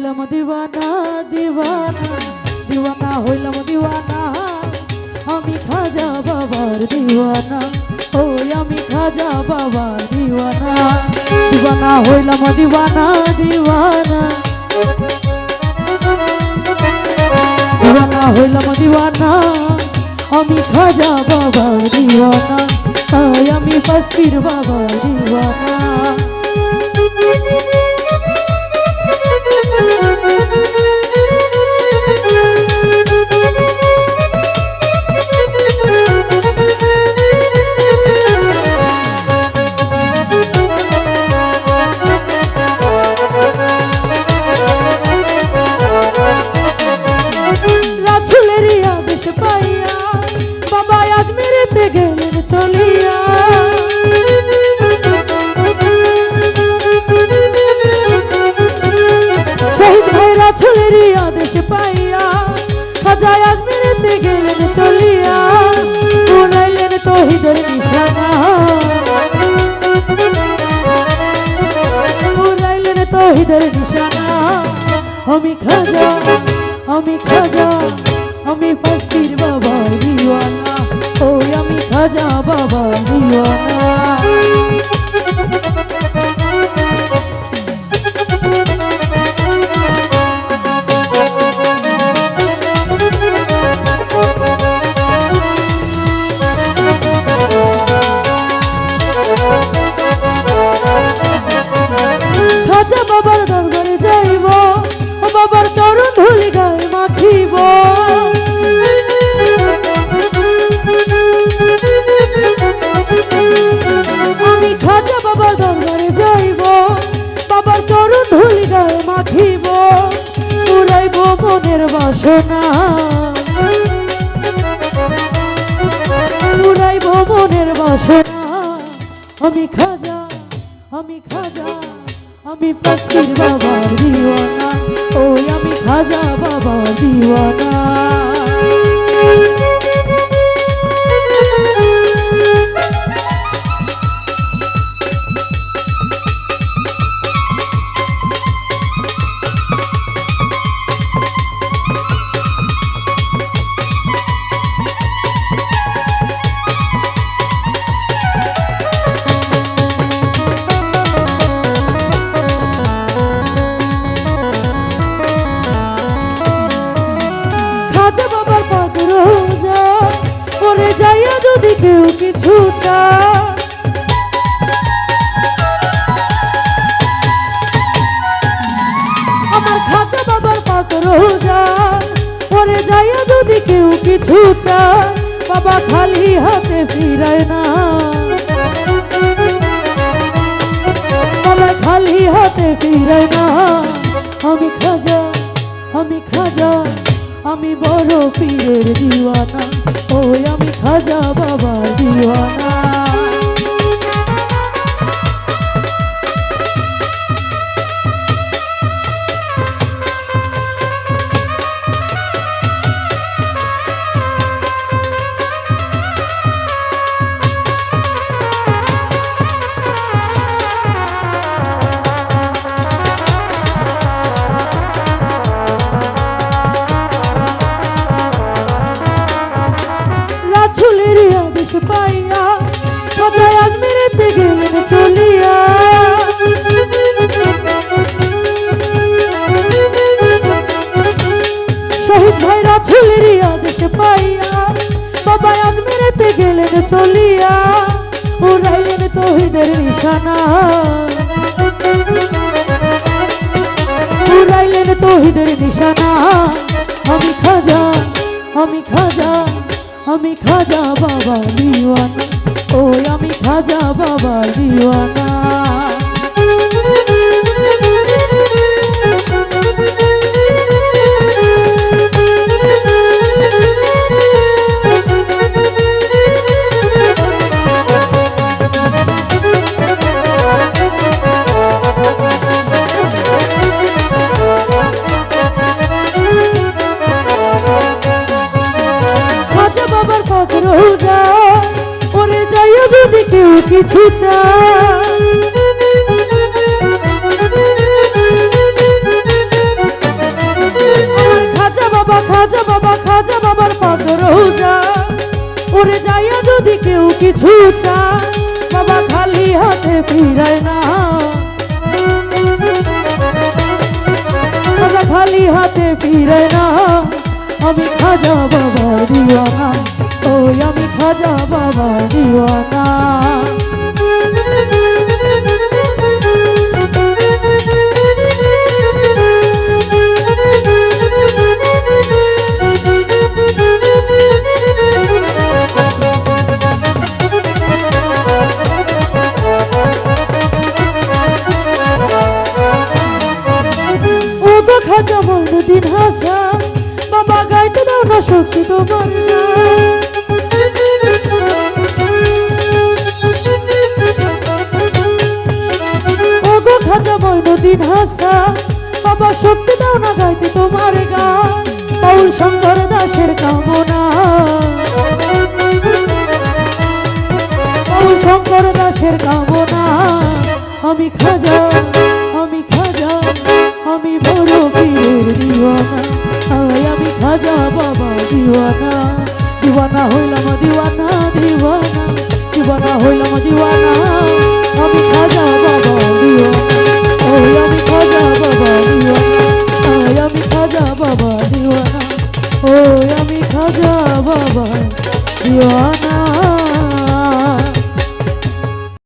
হইলাম দিওয়ানা দিওয়ানা দিওয়ানা হইলাম দিওয়ানা। আমি খাজা বাবার দিওয়ানা, ওই আমি খাজা বাবার দিওয়ানা। দিওয়ানা হইলাম দিওয়ানা দিওয়ানা। দিওয়ানা হইলাম দিওয়ানা, আমি খাজা বাবার দিওয়ানা। তাই আমি ফসকির বাবার দিওয়ানা। পাইয়া বাবা আজমিরেতে গেলেন চলিয়া। শহীদ ভাই রাসুলেরই আদেশ পাইয়া খাজা আজমিরেতে গেলেন চলিয়া। উড়াইলেন তহিদের নিশানা। উড়াইলেন তহিদের নিশানা। আমি খাজা আমি খাজা। আমি ফস্তির বাবা দিওয়ানা ওই আমি খাজা বাবা দিওয়ানা। বাবার দরবারে যাইব, বাবার চরণ ধুলি গায়ে মাখিব, উড়াইব মনের বাসনা। উড়াইব মনের বাসনা। আমি খাজা আমি খাজা, আমি ফকির বাবার দিওয়ানা। ওই আমি খাজা বাবার দিওয়ানা। কেউ কিছু চায় আমার খাজা বাবার পাক রোজা করে যাইয়া যদি কেউ কিছু চায়, বাবা খালি হাতে ফিরায় না। বাবা খালি হাতে ফিরায় না। আমি খাজা আমি খাজা। আমি বড় পীরের দিওয়ানা ওই আমি খাজা বাবা দিওয়ানা। রাজুলের আদেশ পাইয়া সবাই আজমিরেতে গেলেন চলিয়া। শহীদ ভাই রাজুলের আদেশ পাইয়া বাবা আজমিরেতে গেলেন চলিয়া। উড়াইলেন তহিদের নিশানা। উড়াইলেন তহিদের নিশানা। আমি খাজা বাবা দিওয়ানা। ওই আমি খাজা বাবা দিওয়ানা। কিছু চাই। খাজা বাবা খাজা বাবা, খাজা বাবার পদ রোজা। ওরে যাইয়া যদি কেউ কিছু চায়, বাবা খালি হাতে ফিরায় না। বাবা খালি হাতে ফিরায় না। আমি খাজা বাবা দিওয়ানা ওই আমি খাজা বাবা দিওয়ানা গাইতে দাও না শক্তি তোমার ও খাজা মইনুদ্দিন শঙ্কর দাসের কামনা। শঙ্কর দাসের কামনা। আমি খাজা দিওয়ানা দিওয়ানা হইলাম দিওয়ানা দিওয়ানা দিওয়ানা হইলাম দিওয়ানা।